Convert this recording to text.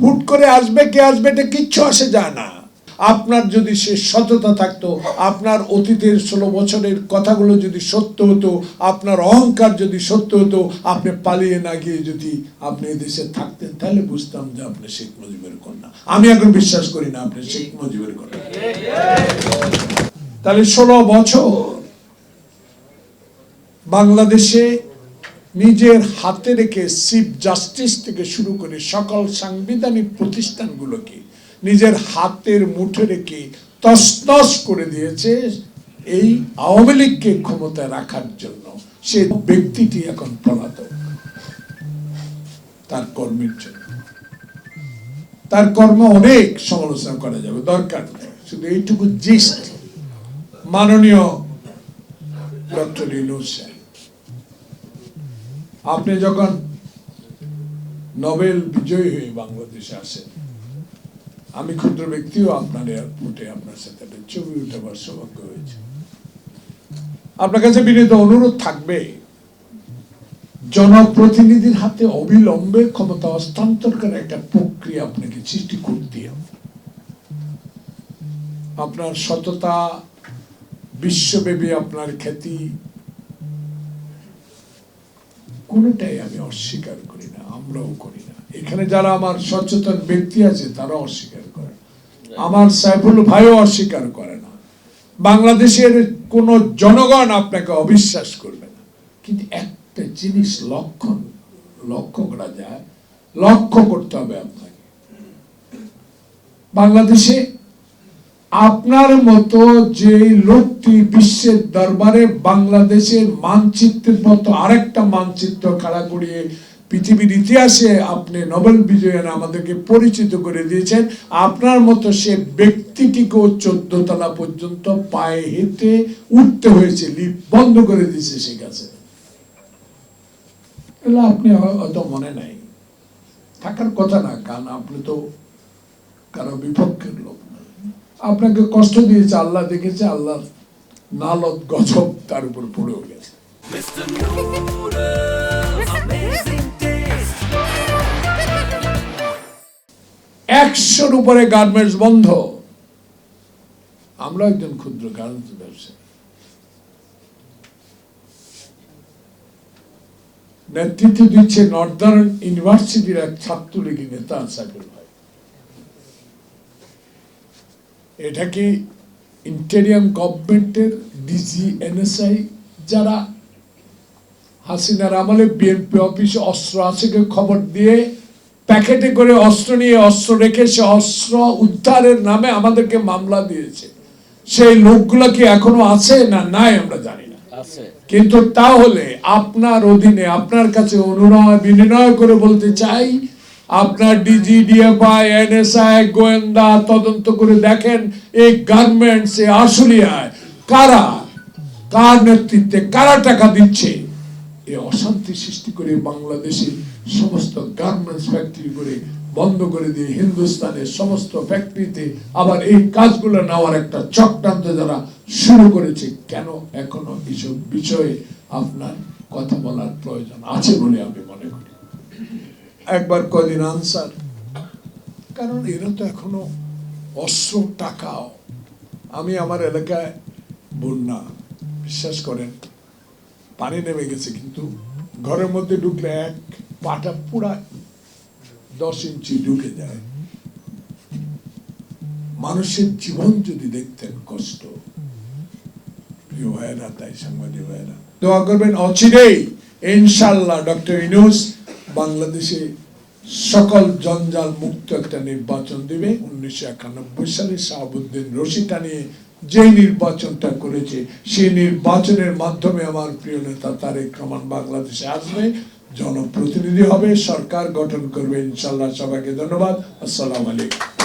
হুট করে আসবে, কে আসবে এটা কিচ্ছু আসে যায় না। আপনার যদি সে সততা থাকতো, আপনার অতীতের ষোলো বছরের কথাগুলো যদি সত্য হতো, আপনার অহংকার যদি সত্য হতো, আপনি পালিয়ে না গিয়ে যদি আপনি এদেশে থাকতেন, তাহলে বুঝতাম যে আপনি শেখ মুজিবের কন্যা। আমি এখন বিশ্বাস করি না আপনি শেখ মুজিবের কন্যা। তাহলে ষোলো বছর বাংলাদেশে নিজের হাতে রেখে চিফ জাস্টিস থেকে শুরু করে সকল সাংবিধানিক প্রতিষ্ঠানগুলোকে নিজের হাতের মুঠে রেখে তসতস করে দিয়েছে এই আওয়ামী লীগকে ক্ষমতায় রাখার জন্য। সে ব্যক্তিটি এখন পলাতক, তার কর্মের জন্য। তার কর্ম অনেক সমালোচনা করা যাবে, দরকার নেই। শুধু এইটুকু জিস্ট মাননীয় ডক্টর সাহেব। আপনি যখন নোবেল বিজয়ী হয়ে বাংলাদেশে আসেন, আমি ক্ষুদ্র ব্যক্তিও আপনার এয়ারপোর্টে আপনার সাথে একটা ছবি উঠাবার সৌভাগ্য হয়েছে। আপনার কাছে বিনীত অনুরোধ থাকবে, জনপ্রতিনিধির হাতে অবিলম্বে ক্ষমতা হস্তান্তর করার একটা প্রক্রিয়া আপনাকে সৃষ্টি করতে হবে। আপনার সততা, বিশ্বব্যাপী আপনার খ্যাতি কোনোটাই আমি অস্বীকার করি না, আমরাও করি না। এখানে যারা আমার সচেতন ব্যক্তি আছে তারা অস্বীকার করে। আমার সাইফুল ভাইও অস্বীকার করে না। বাংলাদেশের কোন জনগণ আপনাকে অবিশ্বাস করবে না। কিন্তু একটা জিনিস লক্ষণ, লক্ষ্য করা যায়, লক্ষ্য করতে হবে আপনাকে। বাংলাদেশে আপনার মতো যে লোকটি বিশ্বের দরবারে বাংলাদেশের মানচিত্রের মতো আরেকটা মানচিত্র খাড়া করিয়ে পৃথিবীর ইতিহাসে আপনি নোবেল বিজয়ন আমাদেরকে পরিচিত করে দিয়েছেন, আপনার মতো সে ব্যক্তিটিকেও চোদ্দ তলা পর্যন্ত পায়ে হেঁটে উঠতে হয়েছে, লিফট বন্ধ করে দিয়েছে সে কাছে। আপনি হয়তো মনে নাই। থাকার কথা না, কারণ আপনি তো কারও বিপক্ষের লোক। আপনাকে কষ্ট দিয়েছে, আল্লাহ দেখেছে আল্লাহ নালত গজব তার উপর পড়েও গেছে. একশোর উপরে গার্মেন্টস বন্ধ। আমরা একজন ক্ষুদ্র গার্মেন্টস ব্যবসায়ী। নেতৃত্ব দিচ্ছে নর্দার্ন ইউনিভার্সিটির এক ছাত্রলীগী নেতা সাইফুল এটা কি ইন্টেরিয়াম গভর্নমেন্টের ডিজি এনএসআই যারা হাসিনার আমলে বিএনপি অফিসে অস্ত্র আছে কেউ খবর দিয়ে প্যাকেটে করে অস্ত্র নিয়ে অস্ত্র রেখে সে অস্ত্র উদ্ধারের নামে আমাদেরকে মামলা দিয়েছে। সেই লোকগুলো কি এখনও আছে না নাই আমরা জানি না। কিন্তু তাহলে আপনার অধীনে আপনার কাছে অনুনয় বিনিময় করে বলতে চাই আপনার ডিজি ডিএফআই এনএসআই গোয়েন্দা তদন্ত করে দেখেন এই গার্মেন্টস এ আশুলিয়ায় কারা, কার নেতৃত্বে কারা টাকা দিচ্ছে? এই অশান্তি সৃষ্টি করে বাংলাদেশে সমস্ত গার্মেন্টস ফ্যাক্টরি করে বন্ধ করে দিয়ে হিন্দুস্তানের সমস্ত ফ্যাক্টরিতে আবার এই কাজগুলো নেওয়ার একটা চক্রান্ত যারা শুরু করেছে, কেন এখনও এসব বিষয়ে আপনার কথা বলার প্রয়োজন আছে বলে আমি একবার কদিন আনসার। কারণ এরা তো এখনও অস্ত্র টাকাও। আমি আমার এলাকায় বন্যা, বিশ্বাস করেন, পানি নেমে গেছে, কিন্তু ঘরের মধ্যে ঢুকলে এক পাটা পুরা দশ ইঞ্চি ঢুকে যায়। মানুষের জীবন যদি দেখতেন কষ্ট। প্রিয় ভাইয়েরা, তাই সাংবাদিক ভাইয়েরা, দোয়া করবেন অচিরেই ইনশাল্লাহ ডক্টর ইনুস বাংলাদেশে সকল জঞ্জাল মুক্ত একটা নির্বাচন দেবে। উনিশশো একানব্বই সালে শাহাবুদ্দিন রশিদা নিয়ে যে নির্বাচনটা করেছে, সেই নির্বাচনের মাধ্যমে আমার প্রিয় নেতা তারেক রহমান বাংলাদেশে আসবে। জনপ্রতিনিধি হবে, সরকার গঠন করবে। ইনশাল্লাহ সবাইকে ধন্যবাদ। আসসালাম আলাইকুম।